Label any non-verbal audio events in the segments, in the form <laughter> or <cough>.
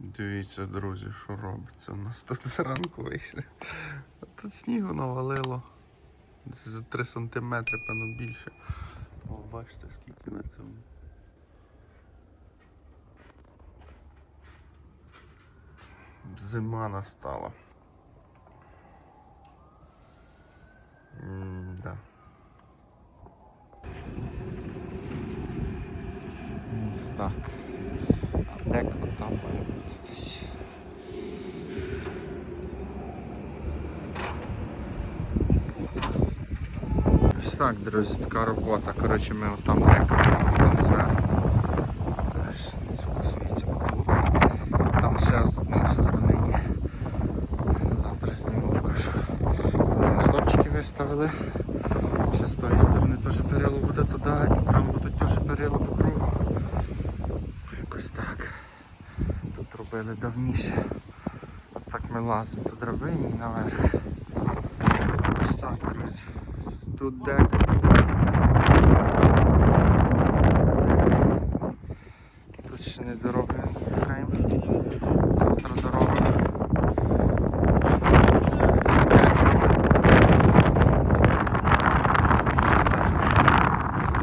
Дивіться, друзі, що робиться. У нас тут зранку вийшли. Тут снігу навалило. За 3 сантиметри, певно, більше. О, бачите, скільки на цьому. Зима настала. М-да. Ось так. А деко там має бути десь. Ось так, друзі, така робота. Коротше, ми отам сфокусується отут. Там ще з одної сторони. Завтра зніму покажу. Виставили. Ще з тої сторони теж перило буде туди, і там будуть теж перило по кругу. Якось так. Тут робили давніше. От так ми лазимо по драбині наверх. Ось так, друзі. Тут дек. Тут ще не дороблений фрейм. Завтра дорога.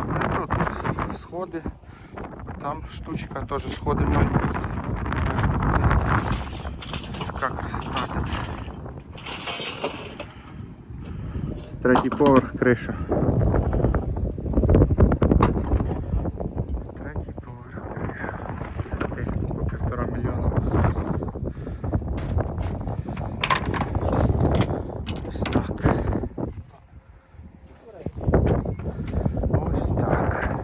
Ну тут сходи. Там штучка теж сходи мають бути. Теж буде. Ось така красота тут. Ось Третій поверх криша. Третій поверх криша. Хати по півтора мільйона. Ось так. Ось так.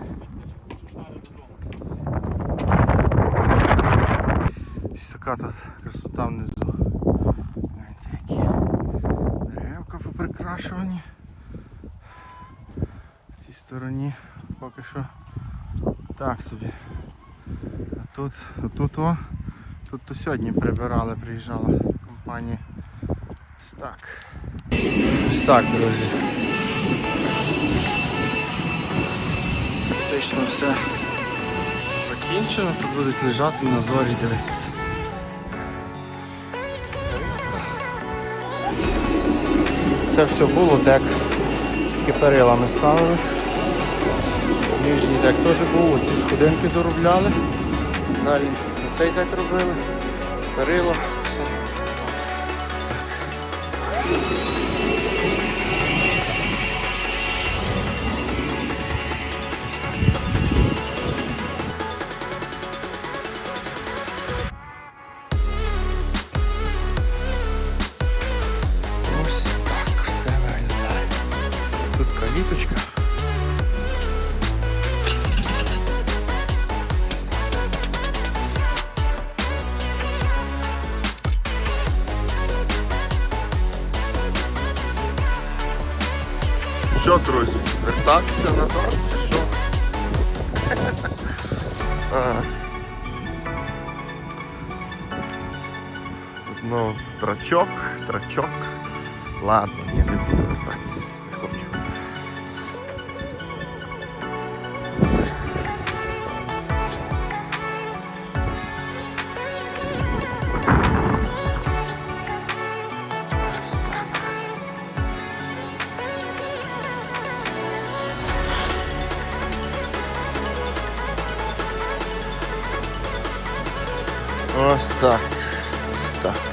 Ось така тут красота внизу. Поприкрашувані. В цій стороні поки що так собі. А тут, тут о, тут то сьогодні прибирали, приїжджала компанія. Ось так. Так, друзі. Фактично все закінчено, тут будуть лежати на зорі дивитися. Це все було дек, тільки перила ставили. Нижній дек теж був, оці сходинки доробляли. Далі цей дек робили, перило. Все. Що, друзі, вертатися назад чи що? <laughs> Знов трачок, трачок. Ладно, я не буду вертатися, не хочу. Ось так. Ось так.